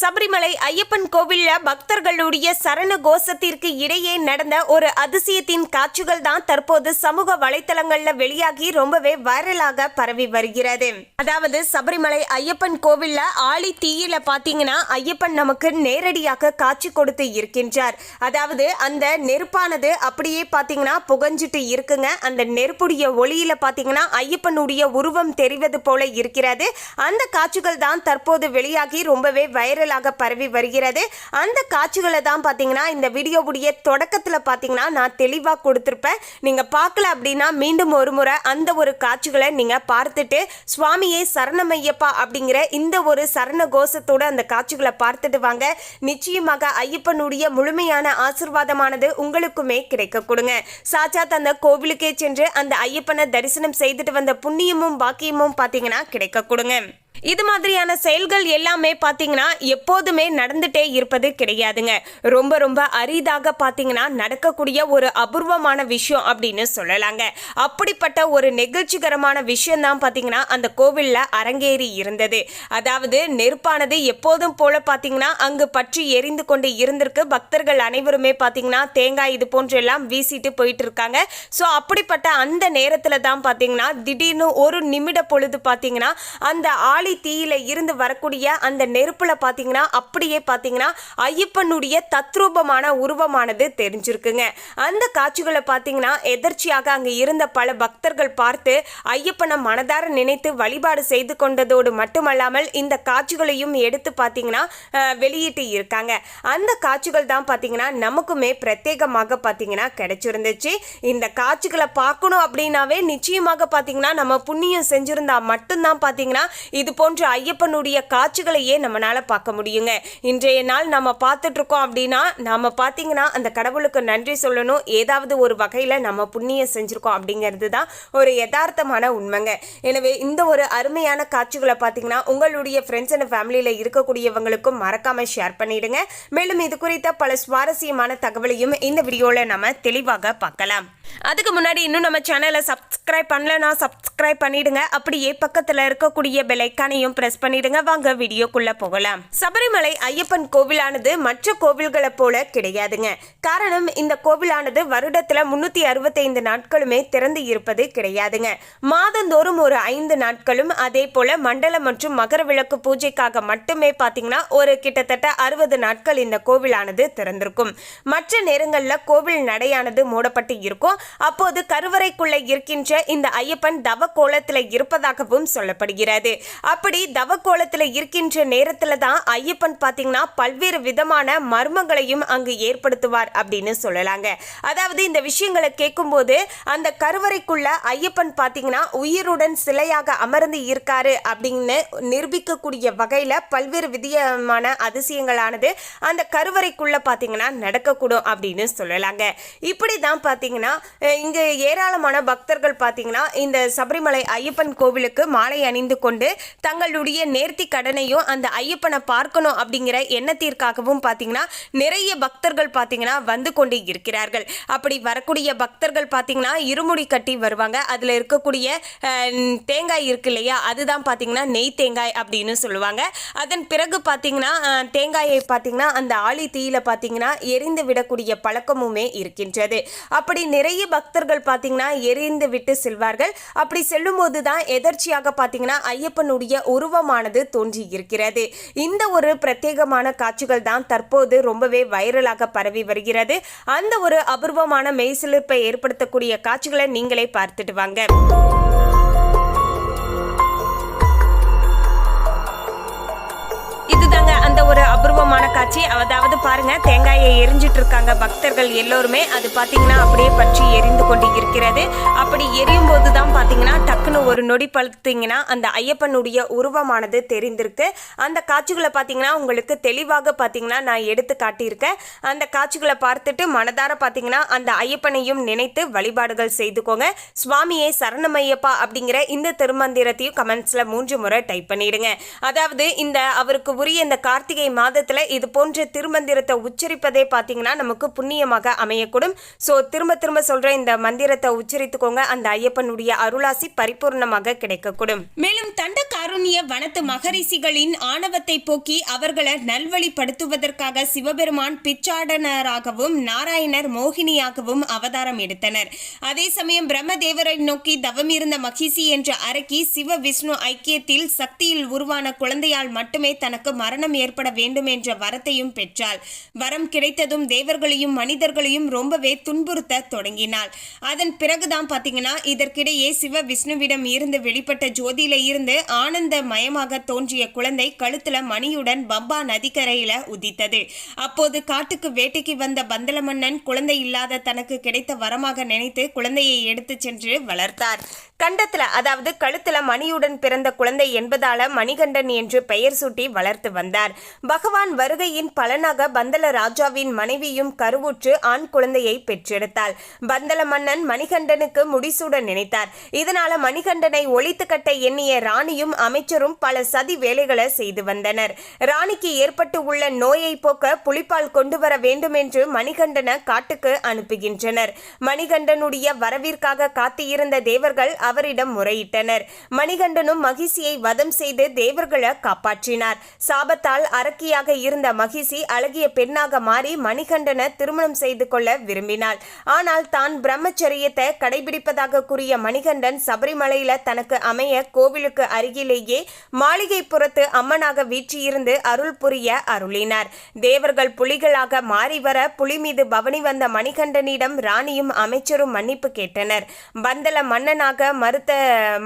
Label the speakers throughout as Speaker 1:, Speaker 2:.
Speaker 1: சபரிமலை ஐயப்பன் கோவில்ல பக்தர்களுடைய சரண கோஷத்திற்கு இடையே நடந்த ஒரு அதிசயத்தின் காட்சிகள் தான் தற்போது சமூக வலைத்தளங்கள்ல வெளியாகி ரொம்பவே வைரலாக பரவி வருகிறது. அதாவது சபரிமலை ஐயப்பன் கோவில்ல ஆழி தீயில பாத்தீங்கன்னா ஐயப்பன் நமக்கு நேரடியாக காட்சி கொடுத்து இருக்கின்றார். அதாவது அந்த நெருப்பானது அப்படியே பாத்தீங்கன்னா புகஞ்சிட்டு இருக்குங்க. அந்த நெருப்புடைய ஒளியில பாத்தீங்கன்னா ஐயப்பனுடைய உருவம் தெரிவது போல இருக்கிறது. அந்த காட்சிகள் தான் தற்போது வெளியாகி ரொம்பவே வைரல் வைரலாக பரவி வருகிறது. அந்த காட்சிகளை தான் பார்த்தீங்கன்னா இந்த வீடியோவுடைய தொடக்கத்தில் பார்த்தீங்கன்னா நான் தெளிவாக கொடுத்துருப்பேன். நீங்கள் பார்க்கல அப்படின்னா மீண்டும் ஒரு முறை அந்த ஒரு காட்சிகளை நீங்கள் பார்த்துட்டு சுவாமியே சரணமையப்பா அப்படிங்கிற இந்த ஒரு சரண கோஷத்தோட அந்த காட்சிகளை பார்த்துட்டு வாங்க. நிச்சயமாக ஐயப்பனுடைய முழுமையான ஆசிர்வாதமானது உங்களுக்குமே கிடைக்க கொடுங்க. சாட்சாத் அந்த கோவிலுக்கே சென்று அந்த ஐயப்பனை தரிசனம் செய்துட்டு வந்த புண்ணியமும் பாக்கியமும் பார்த்தீங்கன்னா கிடைக்க கொடுங்க. இது மாதிரியான செயல்கள் எல்லாமே பார்த்தீங்கன்னா எப்போதுமே நடந்துட்டே இருப்பது கிடையாதுங்க. ரொம்ப ரொம்ப அரிதாக பார்த்தீங்கன்னா நடக்கக்கூடிய ஒரு அபூர்வமான விஷயம் அப்படின்னு சொல்லலாங்க. அப்படிப்பட்ட ஒரு நெகிழ்ச்சிகரமான விஷயம் தான் பார்த்தீங்கன்னா அந்த கோவிலில் அரங்கேறி இருந்தது. அதாவது நெருப்பானது எப்போதும் போல பார்த்தீங்கன்னா அங்கு பற்றி எரிந்து கொண்டு இருந்திருக்கு. பக்தர்கள் அனைவருமே பார்த்தீங்கன்னா தேங்காய் இது போன்றெல்லாம் வீசிட்டு போயிட்டு இருக்காங்க. ஸோ அப்படிப்பட்ட அந்த நேரத்தில் தான் பார்த்தீங்கன்னா திடீர்னு ஒரு நிமிட பொழுது பார்த்தீங்கன்னா அந்த ஆழி தீயில இருந்து வரக்கூடிய அந்த நெருப்புல பார்த்தீங்கன்னா அப்படியே பார்த்தீங்கன்னா ஐயப்பனுடைய தத்ரூபமான உருவமானது தெரிஞ்சிருக்குங்க. அந்த காட்சிகளை பார்த்தீங்கன்னா எதர்ச்சியாக அங்க இருந்த பல பக்தர்கள் பார்த்து ஐயப்பனை மனதார நினைத்து வழிபாடு செய்து கொண்டதோடு மட்டுமல்லாமல் இந்த காட்சிகளையும் எடுத்து பார்த்தீங்கன்னா வெளியிட்டு இருக்காங்க. அந்த காட்சிகள் தான் பார்த்தீங்கன்னா நமக்குமே பிரத்யேகமாக பார்த்தீங்கன்னா கிடைச்சிருந்துச்சு. இந்த காட்சிகளை பார்க்கணும் அப்படின்னாவே நிச்சயமாக பார்த்தீங்கன்னா நம்ம புண்ணியம் செஞ்சிருந்தா மட்டும்தான் பார்த்தீங்கன்னா இது போன்ற ஐயப்பனுடைய காட்சிகளையே நம்மளால பார்க்க முடியுங்க. இன்றைய நாள் நம்ம பார்த்துட்டு இருக்கோம் அப்படின்னா நாம பார்த்தீங்கன்னா அந்த கடவுளுக்கு நன்றி சொல்லணும். ஏதாவது ஒரு வகையில் நம்ம புண்ணியம் செஞ்சிருக்கோம் அப்படிங்கிறது தான் ஒரு யதார்த்தமான உண்மைங்க. எனவே இந்த ஒரு அருமையான காட்சிகளை பார்த்தீங்கன்னா உங்களுடைய ஃப்ரெண்ட்ஸ் அண்ட் ஃபேமிலியில் இருக்கக்கூடியவங்களுக்கும் மறக்காம ஷேர் பண்ணிடுங்க. மேலும் இது குறித்த பல சுவாரஸ்யமான தகவலையும் இந்த வீடியோவில் நம்ம தெளிவாக பார்க்கலாம். அதுக்கு முன்னாடி இன்னும் நம்ம சேனலை சப் சப்ஸ்கிரைப் பண்ணலனா சப்ஸ்கிரைப் பண்ணிடுங்க. அப்படியே பக்கத்தில் இருக்கக்கூடிய பெலைக்கானையும் பிரஸ் பண்ணிடுங்க. வாங்க வீடியோக்குள்ள போகலாம். சபரிமலை ஐயப்பன் கோவிலானது மற்ற கோவில்களை போல கிடையாதுங்க. காரணம் இந்த கோவிலானது வருடத்துல முன்னூத்தி அறுபத்தைந்து நாட்களுமே திறந்து இருப்பது கிடையாதுங்க. மாதந்தோறும் ஒரு ஐந்து நாட்களும் அதே போல மண்டல மற்றும் மகர விளக்கு பூஜைக்காக மட்டுமே பாத்தீங்கன்னா ஒரு கிட்டத்தட்ட அறுபது நாட்கள் இந்த கோவிலானது திறந்திருக்கும். மற்ற நேரங்களில் கோவில் நடையானது மூடப்பட்டு இருக்கும். அப்போது கருவறைக்குள்ள இருக்கின்ற இந்த ஐயப்பன் தவ இருப்பதாகவும் சொல்லப்படுகிறது. அப்படி தவ இருக்கின்ற நேரத்தில் தான் ஐயப்பன் பார்த்தீங்கன்னா பல்வேறு விதமான மர்மங்களையும் அங்கு ஏற்படுத்துவார் அப்படின்னு சொல்லலாங்க. அதாவது இந்த விஷயங்களை கேட்கும்போது அந்த கருவறைக்குள்ள ஐயப்பன் பார்த்தீங்கன்னா உயிருடன் சிலையாக அமர்ந்து இருக்காரு அப்படின்னு நிரூபிக்கக்கூடிய வகையில் பல்வேறு விதமான அதிசயங்களானது அந்த கருவறைக்குள்ள பார்த்தீங்கன்னா நடக்கக்கூடும் அப்படின்னு சொல்லலாங்க. இப்படி தான் பார்த்தீங்கன்னா இங்கே இங்கு ஏராளமான பக்தர்கள் பார்த்தீங்கன்னா இந்த சபரிமலை ஐயப்பன் கோவிலுக்கு மாலை அணிந்து கொண்டு தங்களுடைய நேர்த்தி கடனையும் அந்த ஐயப்பனை பார்க்கணும் அப்படிங்கிற எண்ணத்திற்காகவும் பார்த்தீங்கன்னா நிறைய பக்தர்கள் பார்த்தீங்கன்னா வந்து கொண்டு இருக்கிறார்கள். அப்படி வரக்கூடிய பக்தர்கள் பார்த்தீங்கன்னா இருமுடி கட்டி வருவாங்க. அதில் இருக்கக்கூடிய தேங்காய் இருக்கு இல்லையா? அதுதான் பார்த்தீங்கன்னா நெய் தேங்காய் அப்படின்னு சொல்லுவாங்க. அதன் பிறகு பார்த்தீங்கன்னா தேங்காயை பார்த்தீங்கன்னா அந்த ஆளி தீயில பார்த்தீங்கன்னா எரிந்து விடக்கூடிய பழக்கமுமே இருக்கின்றது. அப்படி நிறைய பக்தர்கள் பார்த்தீங்கன்னா எரிந்து விட்டு செல்வார்கள். அப்படி செல்லும்போது தான் எதர்ச்சியாக பாத்தீங்கன்னா ஐயப்பனுடைய உருவமானது தோன்றி இருக்கிறது. இந்த ஒரு பிரத்யேகமான காட்சிகள் தான் தற்போது ரொம்பவே வைரலாக பரவி வருகிறது. அந்த ஒரு அபூர்வமான மெய்சிலிர்ப்பை ஏற்படுத்தக்கூடிய காட்சிகளை நீங்களே பார்த்துட்டு வாங்க. காட்சி. அதாவது பாருங்க தேங்காயை எரிஞ்சிட்டு இருக்காங்க பக்தர்கள் எல்லோருமே. அது பாத்தீங்கன்னா அப்படியே பற்றி எரிந்து கொண்டு இருக்கிறது. அப்படி எரியும் போது தான் பாத்தீங்கன்னா டக்குன்னு ஒரு நொடி பார்த்தீங்கன்னா அந்த ஐயப்பனுடைய உருவமானது தெரிந்திருக்கு. அந்த காட்சிகளை பாத்தீங்கன்னா உங்களுக்கு தெளிவாக பாத்தீங்கன்னா நான் எடுத்து காட்டியிருக்கேன். அந்த காட்சிகளை பார்த்துட்டு மனதார பாத்தீங்கன்னா அந்த ஐயப்பனையும் நினைத்து வழிபாடுகள் செய்துக்கோங்க. சுவாமியே சரணமையப்பா அப்படிங்கிற இந்த திருமந்திரத்தையும் கமெண்ட்ஸ்ல மூன்று முறை டைப் பண்ணிடுங்க. அதாவது இந்த அவருக்கு உரிய இந்த கார்த்திகை மாதத்துல இது போன்ற திருமந்திரத்தை உச்சரிப்பதே பார்த்தீங்கன்னா நமக்கு புண்ணியமாக அமையக்கூடும். ஸோ திரும்ப திரும்ப சொல்ற இந்த மந்திரத்தை உச்சரித்துக்கோங்க. அந்த ஐயப்பனுடைய அருளாசி பரிபூர்ணமாக கிடைக்கக்கூடும். மேலும் தண்ட காருண்ய வனத்து மகரிஷிகளின் ஆணவத்தை போக்கி அவர்களை நல்வழிப்படுத்துவதற்காக சிவபெருமான் பிச்சாடனராகவும் நாராயணர் மோகினியாகவும் அவதாரம் எடுத்தனர். அதே சமயம் பிரம்மதேவரை நோக்கி தவம் இருந்த மகிஷி என்ற அரக்கி சிவ விஷ்ணு ஐக்கியத்தில் சக்தியில் உருவான குழந்தையால் மட்டுமே தனக்கு மரணம் ஏற்பட வேண்டும் என்ற வரத்தையும் பெற்றாள். வரம் கிடைத்ததும் தேவர்களையும் மனிதர்களையும் ரொம்பவே துன்புறுத்த தொடங்கினாள். அதன் பிறகுதான் பார்த்தீங்கன்னா இதற்கிடையே சிவ விஷ்ணுவிடம் இருந்து வெளிப்பட்ட ஜோதியில இருந்து ஆனந்த மயமாக தோன்றிய குழந்தை கழுத்துல மணியுடன் பம்பா நதிக்கரையில உதித்தது. அப்போது காட்டுக்கு வேட்டைக்கு வந்த பந்தல மன்னன் குழந்தை இல்லாத தனக்கு கிடைத்த வரமாக நினைத்து குழந்தையை எடுத்து சென்று வளர்த்தார். கண்டத்துல அதாவது கழுத்துல மணியுடன் பிறந்த குழந்தை என்பதால மணிகண்டன் என்று பெயர் சூட்டி வளர்த்து வந்தார். பகவான் வருக வருகையின் பலனாக பந்தல ராஜாவின் மனைவியும் கருவுற்று ஆண் குழந்தையை பெற்றெடுத்தாள். பந்தல மன்னன் மணிகண்டனுக்கு முடிசூட நினைத்தார். இதனால மணிகண்டனை ஒழித்து கட்ட எண்ணிய ராணியும் அமைச்சரும் பல சதி வேலைகளை செய்து வந்தனர். ராணிக்கு ஏற்பட்டு உள்ள நோயை போக்க புலிப்பால் கொண்டு வர வேண்டும் என்று மணிகண்டனை காட்டுக்கு அனுப்புகின்றனர். மணிகண்டனுடைய வரவிற்காக காத்திருந்த தேவர்கள் அவரிடம் முறையிட்டனர். மணிகண்டனும் மகிழ்ச்சியை வதம் செய்து தேவர்களை காப்பாற்றினார். சாபத்தால் அரக்கியாக இருந்த மகிஷி அழகிய பெண்ணாக மாறி மணிகண்டனை திருமணம் செய்து கொள்ள விரும்பினாள். ஆனால் தான் பிரம்மச்சரியத்தை கடைபிடிப்பதாக கூறிய மணிகண்டன் சபரிமலையில தனக்கு அமைய கோவிலுக்கு அருகிலேயே மாளிகை புறத்து அம்மனாக வீற்றியிருந்து அருள் புரிய அருளினார். தேவர்கள் புலிகளாக மாறி வர புலி மீது பவனி வந்த மணிகண்டனிடம் ராணியும் அமைச்சரும் மன்னிப்பு கேட்டனர். பந்தல மன்னனாக மறுத்த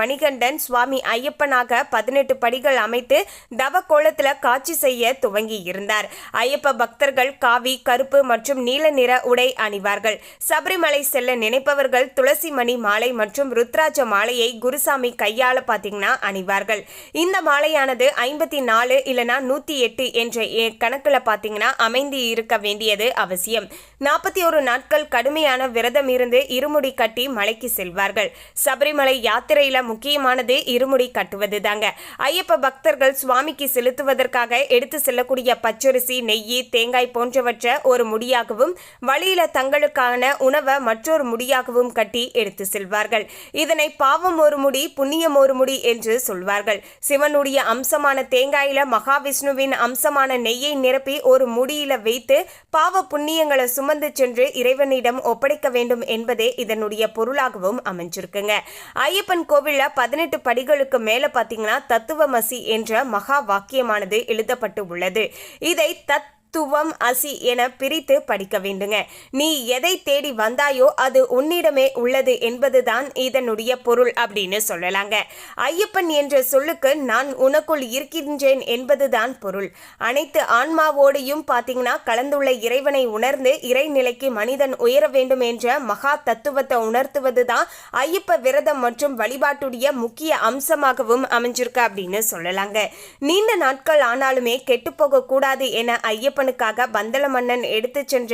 Speaker 1: மணிகண்டன் சுவாமி ஐயப்பனாக பதினெட்டு படிகள் அமைத்து தவ கோலத்துல காட்சி செய்ய துவங்கி இருந்தார் ஐயப்ப பக்தர்கள் காவி கருப்பு மற்றும் நீல நிற உடை அணிவார்கள். சபரிமலை செல்ல நினைப்பவர்கள் துளசி மணி மாலை மற்றும் ருத்ராஜ மாலையை குருசாமி கையால பாத்தீங்கன்னா அணிவார்கள். இந்த மாலையானது ஐம்பத்தி நாலு இல்லைனா நூத்தி எட்டு என்ற எ- கணக்குல பாத்தீங்கன்னா அமைந்து இருக்க வேண்டியது அவசியம். நாற்பத்தி ஒரு நாட்கள் கடுமையான விரதம் இருந்து இருமுடி கட்டி மலைக்கு செல்வார்கள். சபரிமலை யாத்திரையில முக்கியமானது இருமுடி கட்டுவது தாங்க ஐயப்ப பக்தர்கள் சுவாமிக்கு செலுத்துவதற்காக எடுத்து செல்லக்கூடிய பச்சை பச்சரிசி நெய் தேங்காய் போன்றவற்றை ஒரு முடியாகவும் வழியில தங்களுக்கான உணவை மற்றொரு முடியாகவும் கட்டி எடுத்து செல்வார்கள். இதனை பாவம் ஒரு முடி புண்ணியம் ஒரு முடி என்று சொல்வார்கள். சிவனுடைய அம்சமான தேங்காயில மகாவிஷ்ணுவின் அம்சமான நெய்யை நிரப்பி ஒரு முடியில வைத்து பாவ புண்ணியங்களை சுமந்து சென்று இறைவனிடம் ஒப்படைக்க வேண்டும் என்பதே இதனுடைய பொருளாகவும் அமைஞ்சிருக்குங்க. ஐயப்பன் கோவில்ல பதினெட்டு படிகளுக்கு மேல பாத்தீங்கன்னா தத்துவமசி என்ற மகா வாக்கியமானது எழுதப்பட்டு உள்ளது. இதை தத் துவம் அசி என பிரித்து படிக்க வேண்டுங்க. நீ எதை தேடி வந்தாயோ அது உன்னிடமே உள்ளது என்பதுதான் இதனுடைய பொருள் அப்படின்னு சொல்லலாங்க. ஐயப்பன் என்ற சொல்லுக்கு நான் உனக்குள் இருக்கின்றேன் என்பதுதான் பொருள். அனைத்து ஆன்மாவோடையும் பார்த்தீங்கன்னா கலந்துள்ள இறைவனை உணர்ந்து இறைநிலைக்கு மனிதன் உயர வேண்டும் என்ற மகா தத்துவத்தை உணர்த்துவதுதான் ஐயப்ப விரதம் மற்றும் வழிபாட்டுடைய முக்கிய அம்சமாகவும் அமைஞ்சிருக்கு அப்படின்னு சொல்லலாங்க. நீண்ட நாட்கள் ஆனாலுமே கெட்டுப்போக போகக்கூடாது என ஐயப்பனுக்காக பந்தல மன்னன் எடுத்துச் சென்ற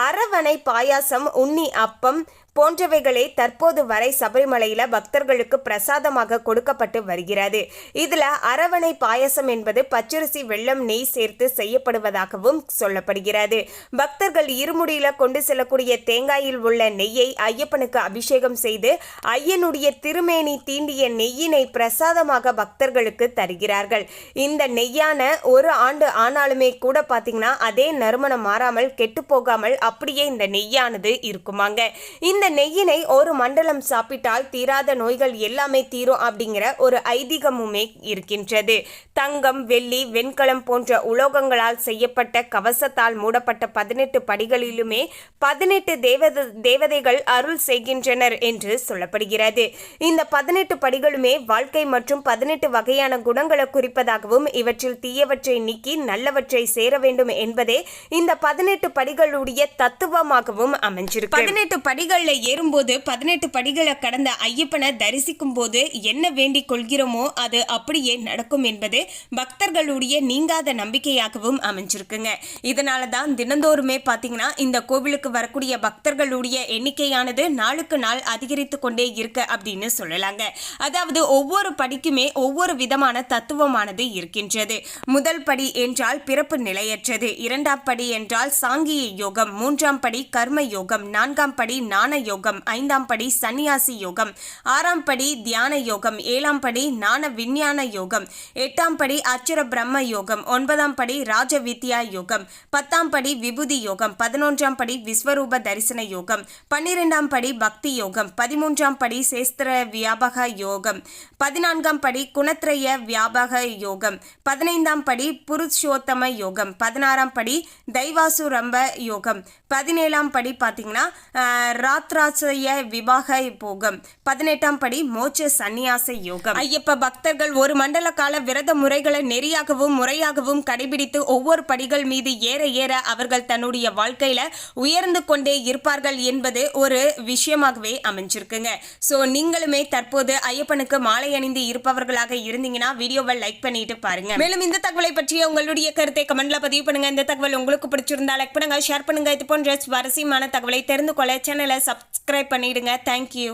Speaker 1: அரவணை பாயாசம் உண்ணி அப்பம் போன்றவைகளே தற்போது வரை சபரிமலையில பக்தர்களுக்கு பிரசாதமாக கொடுக்கப்பட்டு வருகிறது. இதுல அரவணை பாயசம் என்பது பச்சரிசி வெள்ளம் நெய் சேர்த்து செய்யப்படுவதாகவும் சொல்லப்படுகிறது. பக்தர்கள் இருமுடியில கொண்டு செல்லக்கூடிய தேங்காயில் உள்ள நெய்யை ஐயப்பனுக்கு அபிஷேகம் செய்து ஐயனுடைய திருமேனி தீண்டிய நெய்யினை பிரசாதமாக பக்தர்களுக்கு தருகிறார்கள். இந்த நெய்யான ஒரு ஆண்டு ஆனாலுமே கூட பாத்தீங்கன்னா அதே நறுமணம் மாறாமல் கெட்டு போகாமல் அப்படியே இந்த நெய்யானது இருக்குமாங்க. இந்த இந்த நெய்யினை ஒரு மண்டலம் சாப்பிட்டால் தீராத நோய்கள் எல்லாமே தீரும் அப்படிங்கிற ஒரு ஐதீகமுமே இருக்கின்றது. தங்கம் வெள்ளி வெண்கலம் போன்ற உலோகங்களால் செய்யப்பட்ட கவசத்தால் மூடப்பட்ட பதினெட்டு படிகளிலுமே பதினெட்டு தேவத தேவதைகள் அருள் செய்கின்றனர் என்று சொல்லப்படுகிறது. இந்த பதினெட்டு படிகளுமே வாழ்க்கை மற்றும் பதினெட்டு வகையான குணங்களை குறிப்பதாகவும் இவற்றில் தீயவற்றை நீக்கி நல்லவற்றை சேர வேண்டும் என்பதே இந்த பதினெட்டு படிகளுடைய தத்துவமாகவும் அமைஞ்சிருக்கு. பதினெட்டு படிகள் படிகள்ல ஏறும்போது பதினெட்டு படிகளை கடந்த ஐயப்பனை தரிசிக்கும் போது என்ன வேண்டிக் கொள்கிறோமோ அது அப்படியே நடக்கும் என்பது பக்தர்களுடைய நீங்காத நம்பிக்கையாகவும் அமைஞ்சிருக்குங்க. இதனால தான் தினந்தோறுமே பாத்தீங்கன்னா இந்த கோவிலுக்கு வரக்கூடிய பக்தர்களுடைய எண்ணிக்கையானது நாளுக்கு நாள் அதிகரித்து கொண்டே இருக்கு அப்படின்னு சொல்லலாங்க. அதாவது ஒவ்வொரு படிக்குமே ஒவ்வொரு விதமான தத்துவமானது இருக்கின்றது. முதல் படி என்றால் பிறப்பு நிலையற்றது. இரண்டாம் படி என்றால் சாங்கிய யோகம். மூன்றாம் படி கர்ம யோகம். நான்காம் படி நாண யோகம் ஐந்தாம் படி சந்நியாசி யோகம் ஆறாம் படி தியான யோகம் ஏழாம் படி ஞான விஞ்ஞான யோகம் எட்டாம் படி அச்சுர பிரம்ம யோகம் ஒன்பதாம் படி ராஜ வித்யா யோகம் பத்தாம் படி விபூதி யோகம் பதினொன்றாம் படி விஸ்வரூப தரிசன யோகம் பன்னிரெண்டாம் படி பக்தி யோகம் பதிமூன்றாம் படி சேஸ்திர வியாபக யோகம் பதினான்காம் படி குணத்ரய வியாபக யோகம் பதினைந்தாம் படி புருஷோத்தம யோகம் பதினாறாம் படி தைவாசுரம்ப யோகம் பதினேழாம் படி பார்த்தீங்கன்னா ராத் ராத்ராசய விவாக போகம். பதினெட்டாம் படி மோட்ச சந்நியாச யோகம். ஐயப்ப பக்தர்கள் ஒரு மண்டல கால விரத முறைகளை நெறியாகவும் முறையாகவும் கடைபிடித்து ஒவ்வொரு படிகள் மீது ஏற ஏற அவர்கள் தன்னுடைய வாழ்க்கையில உயர்ந்து கொண்டே இருப்பார்கள் என்பது ஒரு விஷயமாகவே அமைஞ்சிருக்குங்க. ஸோ நீங்களுமே தற்போது ஐயப்பனுக்கு மாலை அணிந்து இருப்பவர்களாக இருந்தீங்கன்னா வீடியோவை லைக் பண்ணிட்டு பாருங்க. மேலும் இந்த தகவலை பற்றிய உங்களுடைய கருத்தை கமெண்ட்ல பதிவு பண்ணுங்க. இந்த தகவல் உங்களுக்கு பிடிச்சிருந்தா லைக் பண்ணுங்க ஷேர் பண்ணுங்க. இது போன்ற சுவாரஸ்யமான தகவலை தெரிந்து கொள்ள சேனலை சப்ஸ்கிரைப் பண்ணிடுங்க. தேங்க்யூ